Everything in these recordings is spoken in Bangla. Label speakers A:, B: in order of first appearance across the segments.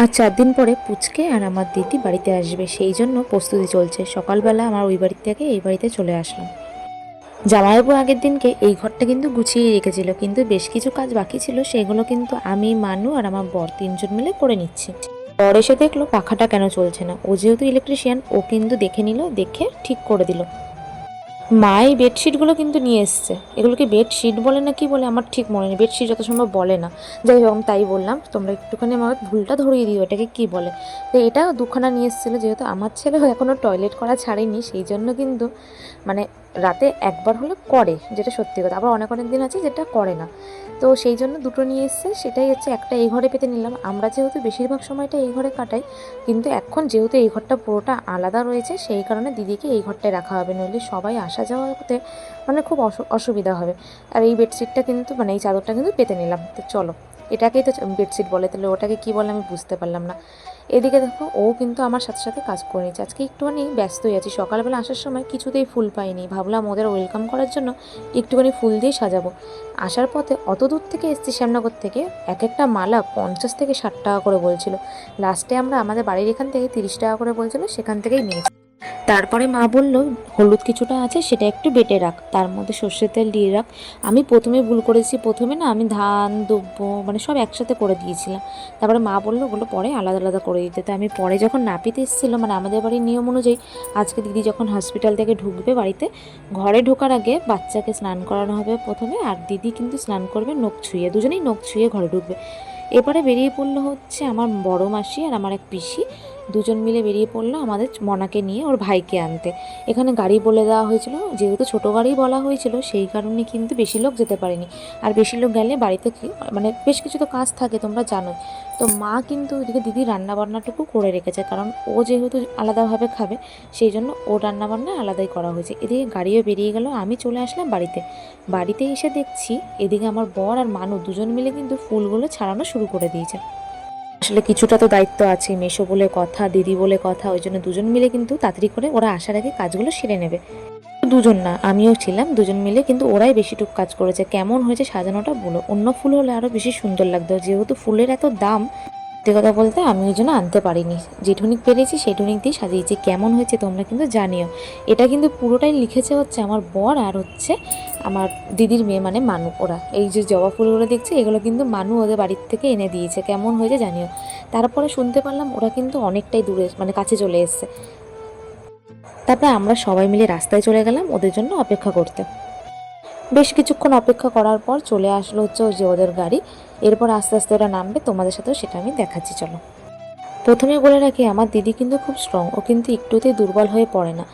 A: আর চার দিন পরে পুচকে আর আমার দিদি বাড়িতে আসবে। সেই জন্য প্রস্তুতি চলছে। সকালবেলা আমার ওই বাড়ি থেকে এই বাড়িতে চলে আসলাম। জামাইবাবু আগের দিনকে এই ঘরটা কিন্তু গুছিয়ে রেখেছিল। কিন্তু বেশ কিছু কাজ বাকি ছিল। সেগুলো কিন্তু আমি, মানু আর আমার বর তিনজন মিলে করে নিচ্ছি। বর এসে দেখল পাখাটা কেন চলছে না। ও যেহেতু ইলেকট্রিশিয়ান ও কিন্তু দেখে নিল, দেখে ঠিক করে দিল। মা এই বেডশিটগুলো কিন্তু নিয়ে এসছে। এগুলোকে বেডশিট বলে না কি বলে আমার ঠিক মনে নেই। বেডশিট যত সম্ভব বলে না। যাই হোক তাই বললাম, তোমরা একটুখানি আমার ভুলটা ধরিয়ে দিও, এটাকে কি বলে? তো এটা দুখানা নিয়ে এসেছিল, যেহেতু আমার ছেলে এখনও টয়লেট করা ছাড়েনি, সেই জন্য কিন্তু মানে রাতে একবার হলে করে, যেটা সত্যি কথা। আবার অনেক অনেক দিন আছে যেটা করে না। তো সেই জন্য দুটো নিয়ে এসছে। সেটাই হচ্ছে একটা এই ঘরে পেতে নিলাম। আমরা যেহেতু বেশিরভাগ সময়টা এই ঘরে কাটাই, কিন্তু এখন যেহেতু এই ঘরটা পুরোটা আলাদা রয়েছে, সেই কারণে দিদিকে এই ঘরটায় রাখা হবে। নইলে সবাই আসা যাওয়া হতে মানে খুব অসু- অসুবিধা হবে। আর এই বেডশিটটা কিন্তু মানে এই চাদরটা কিন্তু পেতে নিলাম। তো চলো, এটাকেই তো বেডশিট বলে। তাহলে ওটাকে কী বলে আমি বুঝতে পারলাম না। এদিকে দেখো, ও কিন্তু আমার সাথে সাথে কাজ করে নিচ্ছে আজকে একটুখানি ব্যস্তই আছি। সকালবেলা আসার সময় কিছুতেই ফুল পাইনি। ভাবলাম ওদের ওয়েলকাম করার জন্য একটুখানি ফুল দিয়ে সাজাবো। আসার পথে অত দূর থেকে এসছি শ্যামনগর থেকে, এক একটা মালা পঞ্চাশ থেকে ষাট টাকা করে বলছিল। লাস্টে আমরা আমাদের বাড়ির এখান থেকে তিরিশ টাকা করে বলছিল, সেখান থেকেই নিয়েছি। তারপরে মা বলল, হলুদ কিছুটা আছে, সেটা একটু বেটে রাখ। তার মধ্যে সর্ষের তেল দিয়ে রাখ। আমি প্রথমে ভুল করেছি, প্রথমে না আমি ধান দুব্য মানে সব একসাথে করে দিয়েছিলাম। তারপরে মা বলল, ওগুলো পরে আলাদা আলাদা করে দিতে। তো আমি পরে যখন নাপিতে এসেছিল মানে আমাদের বাড়ির নিয়ম অনুযায়ী, আজকে দিদি যখন হসপিটাল থেকে ঢুকবে বাড়িতে, ঘরে ঢোকার আগে বাচ্চাকে স্নান করানো হবে প্রথমে, আর দিদি কিন্তু স্নান করবে নখ ছুঁয়ে, দুজনেই নখ ছুঁয়ে ঘরে ঢুকবে। এবারে বেরিয়ে পড়ল হচ্ছে আমার বড় মাসি আর আমার এক পিসি। দুজন মিলে বেরিয়ে পড়ল আমাদের মনাকে নিয়ে ওর ভাইকে আনতে। এখানে গাড়ি বলে দেওয়া হয়েছিল, যেহেতু ছোট গাড়ি বলা হয়েছিল, সেই কারণে কিন্তু বেশি লোক যেতে পারেনি। আর বেশি লোক গেলে বাড়িতে মানে বেশ কিছু তো কাজ থাকে, তোমরা জানোই। তো মা কিন্তু ওইদিকে দিদি রান্নাবান্নাটুকু করে রেখেছে, কারণ ও যেহেতু আলাদাভাবে খাবে, সেই জন্য ও রান্নাবান্না আলাদাই করা হয়েছে। এদিকে গাড়িও বেরিয়ে গেল, আমি চলে আসলাম বাড়িতে। বাড়িতে এসে দেখছি, এদিকে আমার বর আর মানু দুজন মিলে কিন্তু ফুলগুলো ছাড়ানো শুরু করে দিয়েছে। আসলে কিছুটা তো দায়িত্ব আছে, মেশো বলে কথা, দিদি বলে কথা, ওই জন্য দুজন মিলে কিন্তু তাড়াতাড়ি করে ওরা আসার আগে কাজগুলো সেরে নেবে। দুজন না, আমিও ছিলাম, দুজন মিলে কিন্তু ওরাই বেশিটুক কাজ করেছে। কেমন হয়েছে সাজানোটা বলো। অন্য ফুল হলে আরও বেশি সুন্দর লাগতো। যেহেতু ফুলের এত দাম সত্যি কথা বলতে আমি ওই জন্য আনতে পারিনি। যেটুনিক পেরেছি সেটুনিক দিয়ে সাজিয়েছি। কেমন হয়েছে তোমরা কিন্তু জানিও। এটা কিন্তু পুরোটাই লিখেছে হচ্ছে আমার বর আর হচ্ছে আমার দিদির মেয়ে মানে মানু ওরা। এই যে জবা ফুলগুলো দেখছে, এগুলো কিন্তু মানু ওদের বাড়ির থেকে এনে দিয়েছে। কেমন হয়েছে জানিও। তারপরে শুনতে পারলাম ওরা কিন্তু অনেকটাই দূরে মানে কাছে চলে এসছে। তারপরে আমরা সবাই মিলে রাস্তায় চলে গেলাম ওদের জন্য অপেক্ষা করতে। বেশ কিছুক্ষণ অপেক্ষা করার পর চলে আসলো হচ্ছে যে ওদের গাড়ি। এরপর আস্তে আস্তে ওরা নামবে, তোমাদের সাথেও সেটা আমি দেখাচ্ছি, চলো। প্রথমে বলে রাখি, আমার দিদি কিন্তু খুব স্ট্রং ও কিন্তু একটুতেই দুর্বল হয়ে পড়ে না।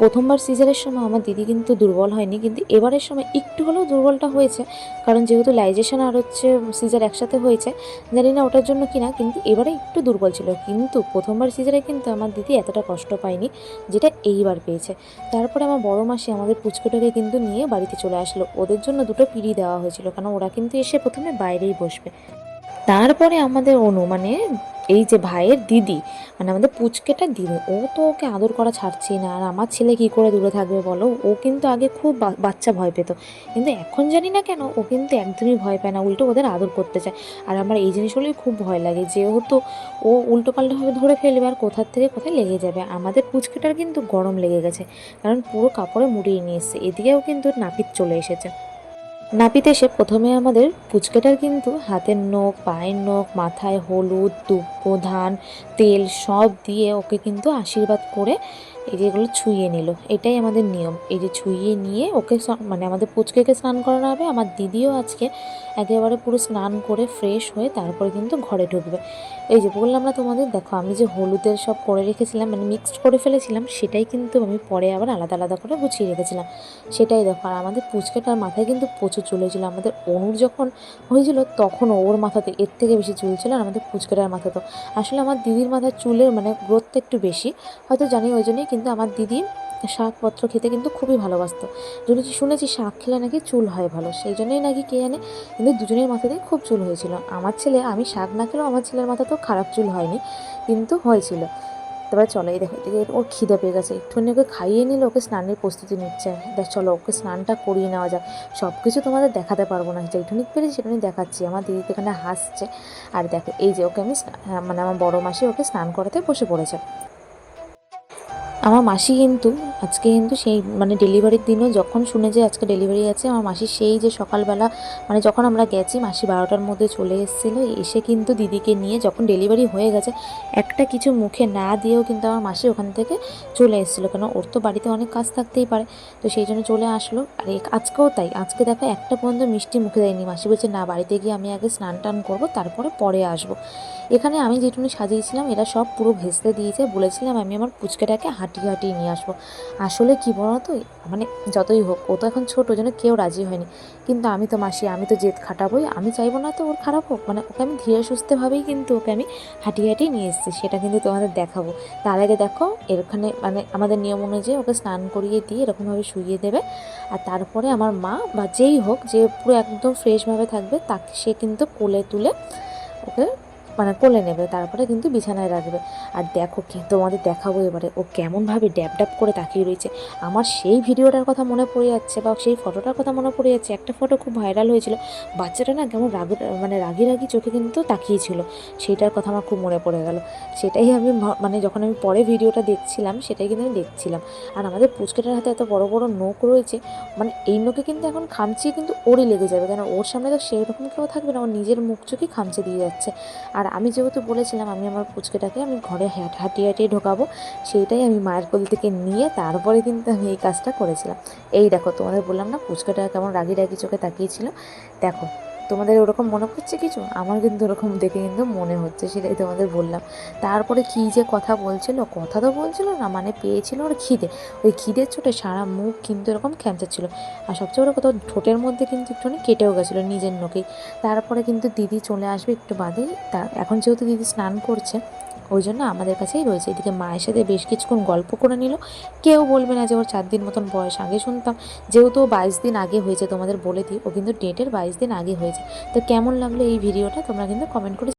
A: প্রথমবার সিজারের সময় আমার দিদি কিন্তু দুর্বল হয়নি, কিন্তু এবারের সময় একটু হলেও দুর্বলটা হয়েছে। কারণ যেহেতু লাইজেশন আর হচ্ছে সিজার একসাথে হয়েছে, জানি না ওটার জন্য কিনা, কিন্তু এবারে একটু দুর্বল ছিল। কিন্তু প্রথমবার সিজারে কিন্তু আমার দিদি এতটা কষ্ট পায়নি, যেটা এইবার পেয়েছে। তারপরে আমার বড় মাসি আমাদের পুচকুটাকে কিন্তু নিয়ে বাড়িতে চলে আসলো। ওদের জন্য দুটো পিড়ি দেওয়া হয়েছিল কারণ ওরা কিন্তু এসে প্রথমে বাইরেই বসবে। তারপরে আমাদের অনু মানে এই যে ভাইয়ের দিদি মানে আমাদের পুচকেটা দিদি, ও তো ওকে আদর করা ছাড়ছেই না। আর আমার ছেলে কী করে দূরে থাকবে বলো? ও কিন্তু আগে খুব বাচ্চা ভয় পেত। কিন্তু এখন জানি না কেন, ও কিন্তু একদমই ভয় পায় না। উল্টো ওদের আদর করতে চায়। আর আমার এই জিনিসগুলোই খুব ভয় লাগে। যেহেতু ও উল্টো পাল্টাভাবে ধরে ফেলবে আর কোথার থেকে কোথায় লেগে যাবে, আমাদের পুচকেটার কিন্তু গরম লেগে গেছে। কারণ পুরো কাপড়ে মুড়িয়ে নিয়ে এসছে। এদিকেও কিন্তু নাপিত চলে এসেছে। নাপিত এসে প্রথমে আমাদের পুচকেটার কিন্তু হাতের নখ, পায়ের নখ, মাথায় হলুদ দুব্ব ধান, তেল সব দিয়ে ওকে কিন্তু আশীর্বাদ করে এই যে এগুলো ছুঁয়ে নিল। এটাই আমাদের নিয়ম। এই যে ছুঁয়ে নিয়ে ওকে মানে আমাদের পুচকেকে স্নান করানো হবে। আমার দিদিও আজকে একেবারে পুরো স্নান করে ফ্রেশ হয়ে তারপরে কিন্তু ঘরে ঢুকবে। এই যে বললাম না তোমাদের, দেখো আমি যে হলুদের সব করে রেখেছিলাম মানে মিক্সড করে ফেলেছিলাম, সেটাই কিন্তু আমি পরে আবার আলাদা আলাদা করে গুছিয়ে রেখেছিলাম। সেটাই দেখো, আর আমাদের পুচকেটার মাথায় কিন্তু প্রচুর চুল আমাদের অনুর যখন হয়েছিল তখন ওর মাথাতে এর থেকে বেশি চুল ছিল আর আমাদের পুচকেটার মাথাতেও। আসলে আমার দিদির মাথার চুলের মানে গ্রোথটা একটু বেশি। হয়তো জানি ওই জন্যই কিন্তু আমার দিদি শাকপত্র খেতে কিন্তু খুবই ভালোবাসতো। শুনেছি শুনেছি শাক খেলে নাকি চুল হয় ভালো সেই জন্যই নাকি কে জানে কিন্তু দুজনের মাথাতেই খুব চুল হয়েছিল। আমার ছেলে আমি শাক না খেলেও আমার ছেলের মাথা তো খারাপ চুল হয়নি কিন্তু হয়েছিল। তারপরে চলো এই দেখো এদিকে ওর খিদে পেয়ে গেছে একটুখানি ওকে খাইয়ে নিলে ওকে স্নানের প্রস্তুতি নিচ্ছে। দেখ চলো ওকে স্নানটা করিয়ে নেওয়া যাক। সব কিছু তোমাদের দেখাতে পারব না যেটুকুনি পেরেছি সেটুকুনি দেখাচ্ছি। আমার দিদি এখানে হাসছে। আর দেখো এই যে ওকে আমি হ্যাঁ, মানে আমার বড় মাসি ওকে স্নান করাতে বসে পড়েছে। আমার মাসি কিন্তু আজকে কিন্তু সেই মানে ডেলিভারির দিনও যখন শুনে যে আজকে ডেলিভারি আছে, আমার মাসি সেই যে সকালবেলা মানে যখন আমরা গেছি, মাসি বারোটার মধ্যে চলে এসেছিল, এসে কিন্তু দিদিকে নিয়ে যখন ডেলিভারি হয়ে গেছে, একটা কিছু মুখে না দিয়েও কিন্তু আমার মাসি ওখান থেকে চলে এসেছিল, কেন ওর তো বাড়িতে অনেক কাজ থাকতেই পারে। তো সেই জন্য চলে আসলো। আর আজকেও তাই, আজকে দেখো একটা পর্যন্ত মিষ্টি মুখে দেয়নি। মাসি বলছে, না, বাড়িতে গিয়ে আমি আগে স্নান টান করব, তারপরে পরে আসব। এখানে আমি যেটুকু সাজিয়েছিলাম, এরা সব পুরো ভেস্তে দিয়েছে, বলেছিলাম আমি আমার পুচকেটাকে হাঁটিয়ে হাঁটিয়ে নিয়ে আসব। আসলে কি বলো তো মানে যতই হোক, ও তো এখন ছোটো, যেন কেউ রাজি হয়নি। কিন্তু আমি তো মাসি, আমি তো জেদ খাটাবোই। আমি চাইব না তো ওর খারাপ হোক। মানে ওকে আমি ধীরে সুস্থভাবেই কিন্তু ওকে আমি হাঁটিয়ে হাঁটিয়ে নিয়ে এসেছি। সেটা কিন্তু তোমাদের দেখাবো। তার আগে দেখো এখানে মানে আমাদের নিয়ম অনুযায়ী ওকে স্নান করিয়ে দিয়ে এরকমভাবে শুইয়ে দেবে। আর তারপরে আমার মা বা যেই হোক, যে পুরো একদম ফ্রেশভাবে থাকবে, তাকে সে কিন্তু কোলে তুলে ওকে মানে কোলে নেবে, তারপরে কিন্তু বিছানায় রাখবে। আর দেখো তোমাদের দেখাবো এবারে, ও কেমনভাবে ড্যাব ড্যাব করে তাকিয়ে রয়েছে। আমার সেই ভিডিওটার কথা মনে পড়ে যাচ্ছে বা সেই ফটোটার কথা মনে পড়ে যাচ্ছে। একটা ফটো খুব ভাইরাল হয়েছিল। বাচ্চাটা না কেমন রাগি মানে রাগি রাগি চোখে কিন্তু তাকিয়েছিল। সেইটার কথা আমার খুব মনে পড়ে গেল। সেটাই আমি মানে যখন আমি পরে ভিডিওটা দেখছিলাম, সেটাই কিন্তু আমি দেখছিলাম। আর আমাদের পুচকেটার হাতে এত বড় বড় নোক রয়েছে মানে এই নোকে কিন্তু এখন খামচিয়ে কিন্তু ওরই লেগে যাবে। কেন ওর সামনে তো সেই রকম কেউ থাকবে না ওর নিজের মুখ চোখেই খামচে দিয়ে যাচ্ছে। আর আমি যেহেতু বলেছিলাম আমি আমার পুচকেটাকে আমি ঘরে হ্যাট হাঁটিয়ে হাঁটিয়ে ঢোকাবো, সেইটাই আমি মায়ের কোল থেকে নিয়ে তারপরে কিন্তু আমি এই কাজটা করেছিলাম। এই দেখো তোমাদের বললাম না ফুচকাটা কেমন রাগি রাগি চোখে তাকিয়েছিল দেখো তোমাদের ওরকম মনে হচ্ছে কিছু? আমার কিন্তু ওরকম দেখে কিন্তু মনে হচ্ছে, সেটাই তোমাদের বললাম। তারপরে কী যে কথা বলছিল, কথা তো বলছিল না মানে পেয়েছিল ওর খিদে। ওই খিদের চোটে সারা মুখ কিন্তু এরকম ছিল। আর সবচেয়ে বড় কথা ঠোঁটের মধ্যে কিন্তু একটুখানি কেটেও গেছিল নিজের নোকেই তারপরে কিন্তু দিদি চলে আসবে একটু বাদেই। তা এখন যেহেতু দিদি স্নান করছে ওই জন্য আমাদের কাছেই রয়েছে। এদিকে মায়ের সাথে বেশ কিছুক্ষণ গল্প করে নিল। কেউ বলবে না যে ওর চার দিন মতন বয়স, আগে শুনতাম। যেহেতু ও বাইশ দিন আগে হয়েছে তোমাদের বলে দিই, ও কিন্তু ডেটের বাইশ দিন আগে হয়েছে। তো কেমন লাগল এই ভিডিওটা তোমরা কিন্তু কমেন্ট করে